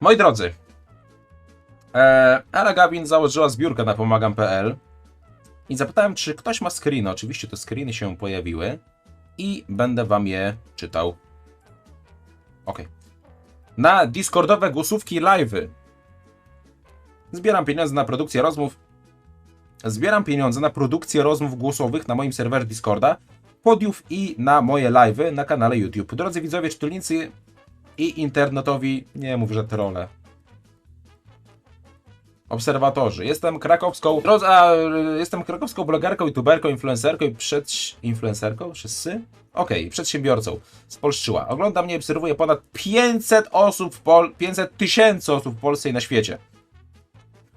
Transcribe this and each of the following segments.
Moi drodzy, e, Ela Gavin założyła zbiórkę na pomagam.pl i zapytałem, czy ktoś ma screeny. Oczywiście te screeny się pojawiły i będę wam je czytał. Ok. Na Discordowe głosówki live'y. Zbieram pieniądze na produkcję rozmów. Zbieram pieniądze na produkcję rozmów głosowych na moim serwerze Discorda, podiów i na moje live'y na kanale YouTube. Drodzy widzowie, czytelnicy i internetowi, nie mów, że trole. Obserwatorzy. Jestem krakowską, drodzy, a, y, jestem krakowską blogerką, youtuberką, influencerką i przed... influencerką? Wszyscy? Okej, przedsiębiorcą z Polszczyła. Ogląda mnie i obserwuje ponad 500 osób w Pol... 500 tysięcy osób w Polsce i na świecie.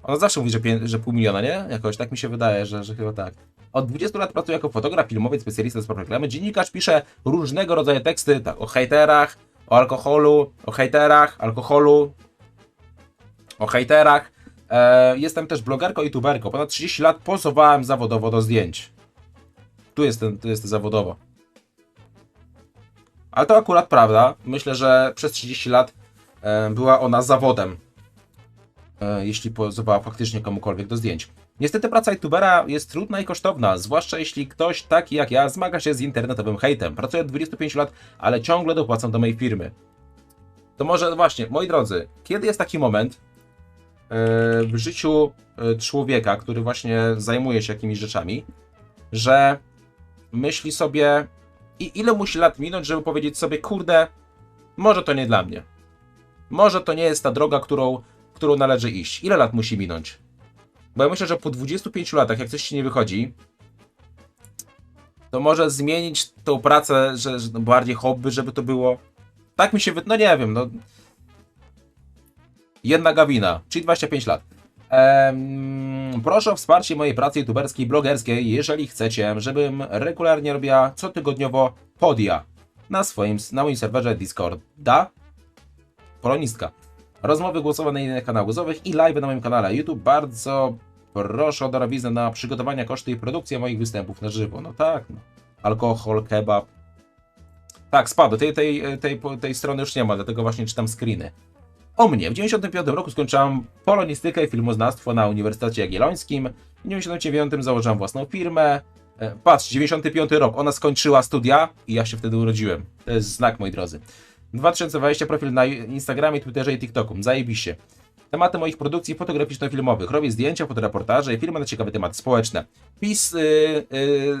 Ona zawsze mówi, że, że pół miliona, nie? Jakoś tak mi się wydaje, że, że chyba tak. Od 20 lat pracuję jako fotograf, filmowiec, specjalista do spraw reklamy. Dziennikarz pisze różnego rodzaju teksty tak, o hejterach, o alkoholu, o hejterach, alkoholu, o hejterach. E, jestem też blogerką i youtuberką. Ponad 30 lat pozowałem zawodowo do zdjęć. Tu jestem, tu jestem zawodowo. Ale to akurat prawda. Myślę, że przez 30 lat e, była ona zawodem. E, jeśli pozowała faktycznie komukolwiek do zdjęć. Niestety praca youtubera jest trudna i kosztowna, zwłaszcza jeśli ktoś taki jak ja zmaga się z internetowym hejtem. Pracuję od 25 lat, ale ciągle dopłacam do mojej firmy. To może właśnie, moi drodzy, kiedy jest taki moment e, w życiu e, człowieka, który właśnie zajmuje się jakimiś rzeczami, że myśli sobie, i ile musi lat minąć, żeby powiedzieć sobie, kurde, może to nie dla mnie. Może to nie jest ta droga, którą, którą należy iść. Ile lat musi minąć? Bo ja myślę, że po 25 latach, jak coś ci nie wychodzi, to może zmienić tą pracę, że, że bardziej hobby, żeby to było. Tak mi się wy... No nie wiem, no. Jedna gawina, czyli 25 lat. Em, proszę o wsparcie mojej pracy youtuberskiej, blogerskiej, jeżeli chcecie, żebym regularnie robiła cotygodniowo podia na swoim, na moim serwerze Discorda. Polonistka. Rozmowy głosowe na innych kanałach głosowych i live na moim kanale YouTube. Bardzo proszę o darowiznę na przygotowania, koszty i produkcję moich występów na żywo. No tak, no. alkohol, kebab. Tak, spadł. Tej, tej, tej, tej strony już nie ma, dlatego właśnie czytam screeny. O mnie. W 95 roku skończyłam polonistykę i filmoznawstwo na Uniwersytecie Jagiellońskim. W 99 założyłam własną firmę. E, Patrz, 95 rok. Ona skończyła studia i ja się wtedy urodziłem. To jest znak, moi drodzy. 2020 profil na Instagramie, Twitterze i TikToku. Zajebiście. Tematy moich produkcji fotograficzno-filmowych. Robię zdjęcia, fotoreportaże i filmy na ciekawe tematy społeczne. PiS, yy, yy,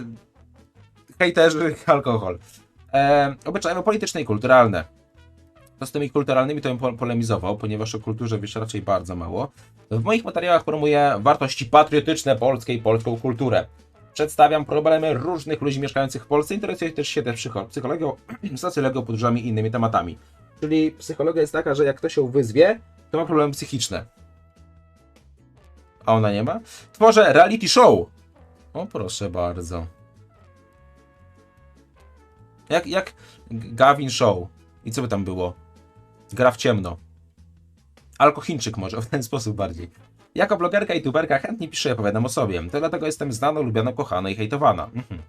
hejterzy, alkohol. E, obyczaje polityczne i kulturalne. To z tymi kulturalnymi to bym po- polemizował, ponieważ o kulturze wiesz raczej bardzo mało. W moich materiałach promuję wartości patriotyczne polskie i polską kulturę. Przedstawiam problemy różnych ludzi mieszkających w Polsce. Interesuję też się też psycho- psychologią, socjologią, podróżami i innymi tematami. Czyli psychologia jest taka, że jak ktoś się wyzwie, to ma problemy psychiczne. A ona nie ma? Tworzę reality show. O, proszę bardzo. Jak, jak Gavin Show. I co by tam było? Gra w ciemno. Alkochińczyk może, w ten sposób bardziej. Jako blogerka i tuberka chętnie piszę i opowiadam o sobie. To dlatego jestem znana, lubiana, kochana i hejtowana. Mhm.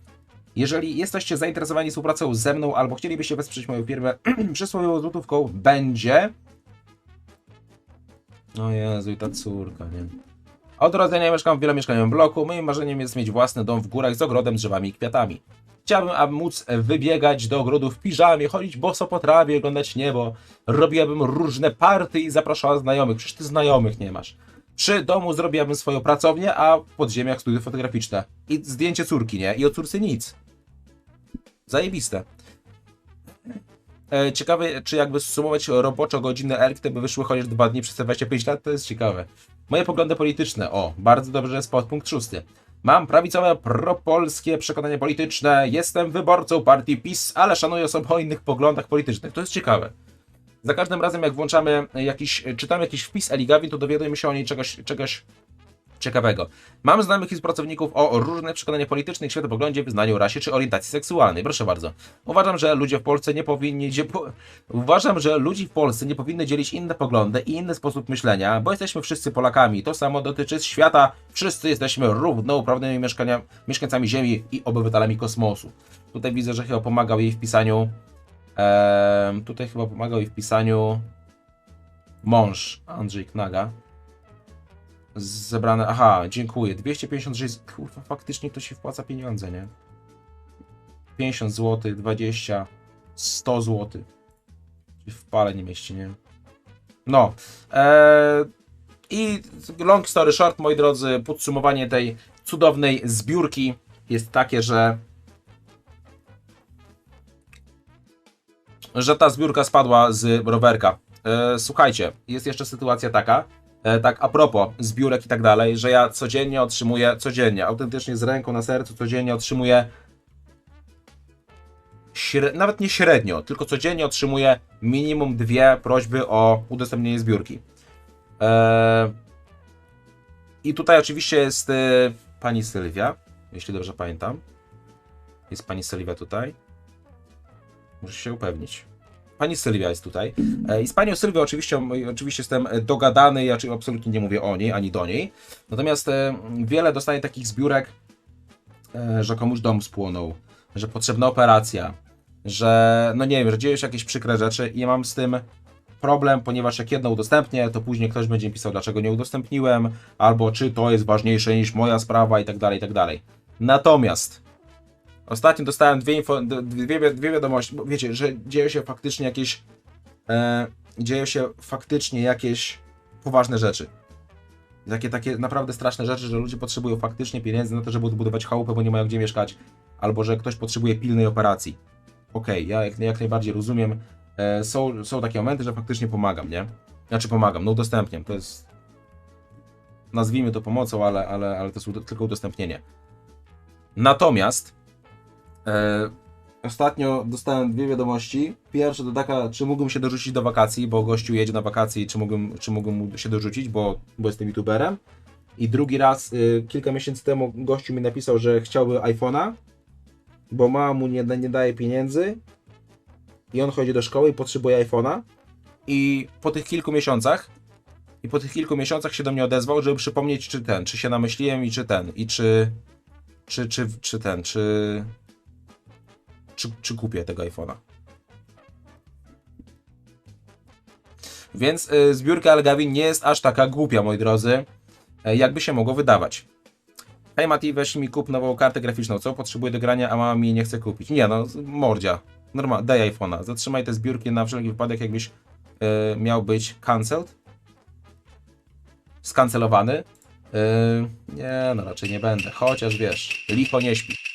Jeżeli jesteście zainteresowani współpracą ze mną albo chcielibyście wesprzeć moją firmę przysłowiową złotówką, będzie... O Jezu, i ta córka, nie? Od urodzenia mieszkam w wielomieszkaniowym bloku. Moim marzeniem jest mieć własny dom w górach z ogrodem, drzewami i kwiatami. Chciałbym, aby móc wybiegać do ogrodu w piżamie, chodzić boso po trawie, oglądać niebo. Robiłabym różne party i zapraszała znajomych. Przecież ty znajomych nie masz. Przy domu zrobiłabym swoją pracownię, a w podziemiach studio fotograficzne. I zdjęcie córki, nie? I o córce nic. Zajebiste. E, ciekawe, czy jakby sumować roboczo godziny ERK, to by wyszły chociaż dwa dni przez te 25 lat, to jest ciekawe. Moje poglądy polityczne. O, bardzo dobrze jest podpunkt szósty. Mam prawicowe, propolskie przekonania polityczne. Jestem wyborcą partii PiS, ale szanuję osoby o innych poglądach politycznych. To jest ciekawe. Za każdym razem, jak włączamy jakiś, czytamy jakiś wpis Eli Gavin, to dowiadujemy się o niej czegoś, czegoś ciekawego. Mam znajomych i pracowników o różnych przekonaniach politycznych, światopoglądzie, wyznaniu, rasie czy orientacji seksualnej. Proszę bardzo. Uważam, że ludzie w Polsce nie powinni... Uważam, że ludzi w Polsce nie powinny dzielić inne poglądy i inny sposób myślenia, bo jesteśmy wszyscy Polakami. To samo dotyczy świata. Wszyscy jesteśmy równoprawnymi mieszkania, mieszkańcami Ziemi i obywatelami kosmosu. Tutaj widzę, że chyba pomagał jej w pisaniu... Tutaj chyba pomagał jej w pisaniu... Mąż Andrzej Knaga. Zebrane. Aha, dziękuję. 256. Kurwa, faktycznie to się wpłaca pieniądze, nie? 50 zł, 20, 100 zł. W pale nie mieści, nie? No. Eee, I long story short, moi drodzy, podsumowanie tej cudownej zbiórki jest takie, że że ta zbiórka spadła z rowerka. E, słuchajcie, jest jeszcze sytuacja taka, e, tak a propos zbiórek i tak dalej, że ja codziennie otrzymuję, codziennie, autentycznie z ręką na sercu, codziennie otrzymuję nawet nie średnio, tylko codziennie otrzymuję minimum dwie prośby o udostępnienie zbiórki. E, I tutaj oczywiście jest e, pani Sylwia, jeśli dobrze pamiętam. Jest pani Sylwia tutaj. Muszę się upewnić. Pani Sylwia jest tutaj. E, I z panią Sylwią oczywiście, oczywiście jestem dogadany, ja absolutnie nie mówię o niej, ani do niej. Natomiast e, wiele dostaję takich zbiórek, e, że komuś dom spłonął, że potrzebna operacja, że no nie wiem, że dzieją się jakieś przykre rzeczy i ja mam z tym problem, ponieważ jak jedno udostępnię, to później ktoś będzie pisał, dlaczego nie udostępniłem, albo czy to jest ważniejsze niż moja sprawa i tak dalej, i tak dalej. Natomiast ostatnio dostałem dwie, info, dwie, dwie wiadomości, bo wiecie, że dzieją się faktycznie jakieś e, dzieją się faktycznie jakieś poważne rzeczy. Takie, takie naprawdę straszne rzeczy, że ludzie potrzebują faktycznie pieniędzy na to, żeby odbudować chałupę, bo nie mają gdzie mieszkać, albo że ktoś potrzebuje pilnej operacji. Okej, ja jak, jak najbardziej rozumiem. E, są, są takie momenty, że faktycznie pomagam, nie? Znaczy pomagam, no udostępniam. To jest. Nazwijmy to pomocą, ale, ale, ale to jest tylko udostępnienie. Natomiast e, ostatnio dostałem dwie wiadomości. Pierwsza to taka, czy mógłbym się dorzucić do wakacji, bo gościu jedzie na wakacje czy mógłbym, czy mógłbym się dorzucić, bo, bo jestem youtuberem. I drugi raz, y, kilka miesięcy temu, gościu mi napisał, że chciałby iPhone'a, bo mama mu nie, nie daje pieniędzy i on chodzi do szkoły i potrzebuje iPhone'a. I po tych kilku miesiącach, i po tych kilku miesiącach się do mnie odezwał, żeby przypomnieć, czy ten, czy się namyśliłem i czy ten, i czy, czy, czy, czy ten, czy, czy, czy kupię tego iPhone'a. Więc y, zbiórka Algawin nie jest aż taka głupia, moi drodzy, y, jakby się mogło wydawać. Hej Mati, weź mi kup nową kartę graficzną, co? Potrzebuję do grania, a mama mi nie chce kupić. Nie no, mordzia. Normal, daj iPhone'a. Zatrzymaj te zbiórki na wszelki wypadek, jakbyś y, miał być cancelled. Skancelowany. Y, nie no, raczej nie będę. Chociaż wiesz, licho nie śpi.